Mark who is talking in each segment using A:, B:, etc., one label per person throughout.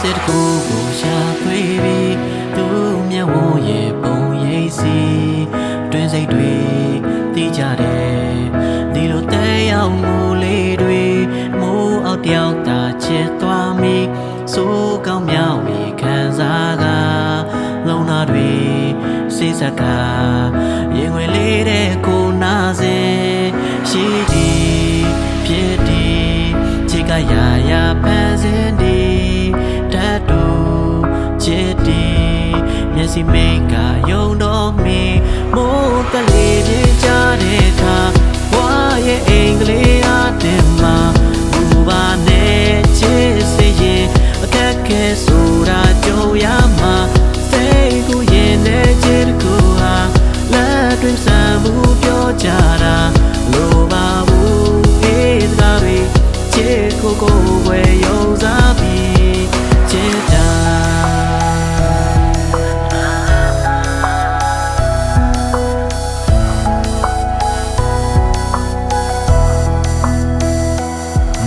A: စစ်ကိုကိုရှာဖွေပြီးသူမျက်ဝန်းရဲ့ပုံရိပ်စီတွင်စိတ်တွေတည်ကြတယ်ဒီလိုတဲရောက်မှုလေးတွေမိုးအောက်တယောက်သာချစ်သွားမိစိုးကောင်းမြောက်ပြီးခံစားကလုံနာတွေစိစက်ကရင်ဝင်လေး မိုးတ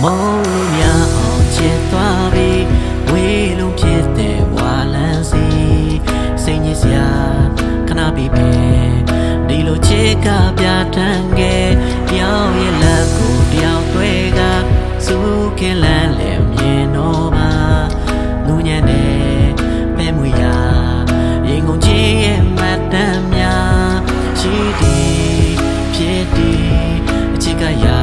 A: မောင်လို့များအောင်ချစ်သွားပြီးဝေးလုံးဖြစ်တဲ့ဝါလန်းစီစိတ်ညစ်စရာခဏပြီးပဲဒီလိုချစ်ကပြတန်းခဲ့တယောက်ရဲ့လက်ကိုတယောက်တွေကစူးခင်လန်းလေမြင်တော့ပါနူးညံ့တဲ့ပဲမွေရာရင်ကုန်ကြီးရဲ့မတ်တမ်းများရှိသည်ဖြစ်သည်အချစ်ကရာ